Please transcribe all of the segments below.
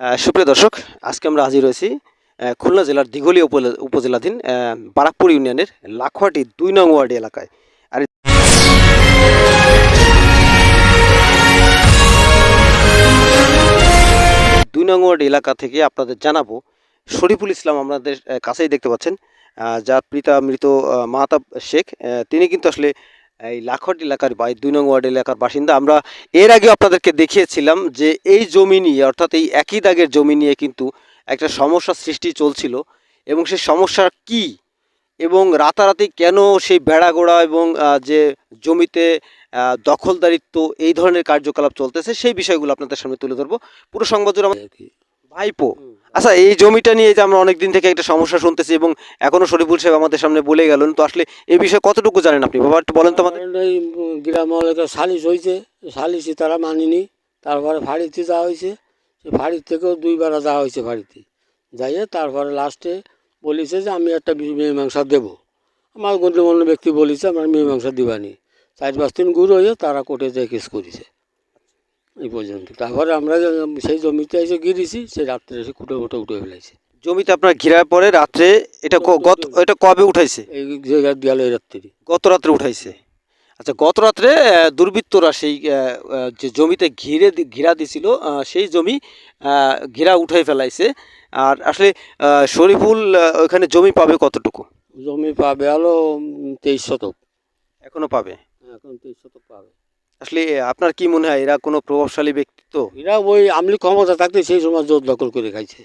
সুপ্রিয় দর্শক, আজকে আমরা হাজির হয়েছি খুলনা জেলার দিঘলি উপজেলাধীন বারাকপুর ইউনিয়নের লাখোয়াটি দুই নং ওয়ার্ড এলাকায়। আর দুই নং ওয়ার্ড এলাকা থেকে আপনাদের জানাব, শরীফুল ইসলাম আপনাদের কাছেই দেখতে পাচ্ছেন যার পিতা মৃত মাহতাব শেখ তিনি কিন্তু আসলে এই লাখোয়াট এলাকার বা দুই নং ওয়ার্ড এলাকার বাসিন্দা। আমরা এর আগে আপনাদেরকে দেখিয়েছিলাম যে এই জমি নিয়ে অর্থাৎ এই একই দাগের জমি নিয়ে কিন্তু একটা সমস্যার সৃষ্টি চলছিল এবং সেই সমস্যা কি এবং রাতারাতি কেন সেই বেড়াগোড়া এবং যে জমিতে দখলদারিত্ব এই ধরনের কার্যকলাপ চলতেছে সেই বিষয়গুলো আপনাদের সামনে তুলে ধরবো। পুরো সংবাদ ভাইপো। আচ্ছা এই জমিটা নিয়ে যে আমরা অনেকদিন থেকে একটা সমস্যা শুনতেছি এবং এখনও শরীফুল সাহেব আমাদের সামনে বলে গেলেন, তো আসলে এই বিষয়ে কতটুকু জানেন আপনি? বাবা, একটু বলেন তো আমাদের। এই গ্রাম সালিশ হয়েছে সালিশি তারা মানিনি। তারপরে ফাড়িতে যাওয়া হয়েছে ফাড়ির থেকেও দুইবার যাওয়া হয়েছে ফাড়িতে। যাইয়ে তারপরে লাস্টে বলেছে যে আমি একটা মীমাংসা দেবো। আমার গণ্যমান্য ব্যক্তি বলেছে, আমার মীমাংসা দিবানি। চার পাঁচ দিন গুড় হয়ে তারা কোর্টে যে কেস করেছে। এই পর্যন্ত। তারপরে আমরা সেই জমিতে এসে গিয়েছি সেই রাত্রে এসে কুটে ফুটে উঠে ফেলেছে। জমিতে আপনার ঘেরার পরে রাত্রে এটা গত এটা কবে উঠাইছে? এই এই রাত্রি। গত রাত্রে উঠাইছে। আচ্ছা গত রাত্রে দুর্বৃত্তরা সেই যে জমিতে ঘিরে ঘিরা দিছিল সেই জমি ঘিরা উঠাই ফেলাইছে। আর আসলে শরীফুল আহ, ওইখানে জমি পাবে কতটুকু? জমি পাবে আলো তেইশ শতক। এখনও পাবে? এখন তেইশ শতক পাবে। আসলে আপনার কি মনে হয় এরা কোনো প্রভাবশালী ব্যক্তিত্ব এরা ওই আমলি ক্ষমতা থাকতে সেই সময় জোর দখল করে খাইছে।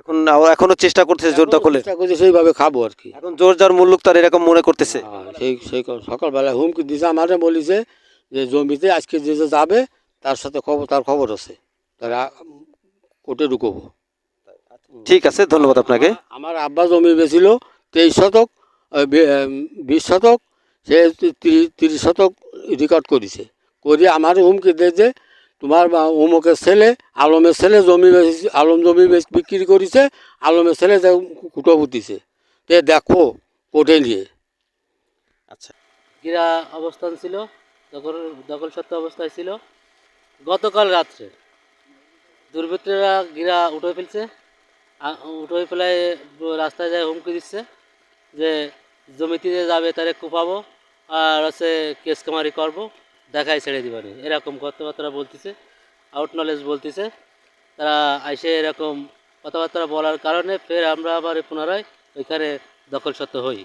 এখন এখনও চেষ্টা করতেছে জোর চেষ্টা করছে সেইভাবে খাব আর কি। এখন জোর যার মুল্লুক তার এরকম মনে করতেছে। হ্যাঁ, সেই সেই সকালবেলা হুমকি দিছে আমারে বলিছে যে জমিতে আজকে যে যে যাবে তার সাথে খবর তার খবর আছে। তারা কোর্টে ঢুকবো। ঠিক আছে ধন্যবাদ আপনাকে। আমার আব্বা জমি বেছিল তেইশ শতক বিশ শতক সে তিরিশ শতক রেকর্ড করেছে। করে আমার হুমকি দিয়ে যে, তোমার অমুকের ছেলে, আলমের ছেলে জমি আলম জমি বিক্রি করেছে, আলমের ছেলে কুটো পুতিছে। তে দেখো, কোর্টে নিয়ে। আচ্ছা। গিরা অবস্থান ছিল, দখল দখল সত্ত্ব অবস্থায় ছিল। গতকাল রাত্রে দুর্বৃত্তরা গিরা উঠে ফেলছে। উঠে ফেলায় রাস্তায় যায় হুমকি দিচ্ছে যে, জমিতে যাবে তারে কুপাবো। আর হচ্ছে কেস কামারি করব, দেখাই ছেড়ে দিবানি। এরকম কথাবার্তা বলতেছে আউট নলেজ বলতেছে। তারা আইসে এরকম কথাবার্তা বলার কারণে ফের আমরা আবার পুনরায় ওইখানে দখল সত্য হই।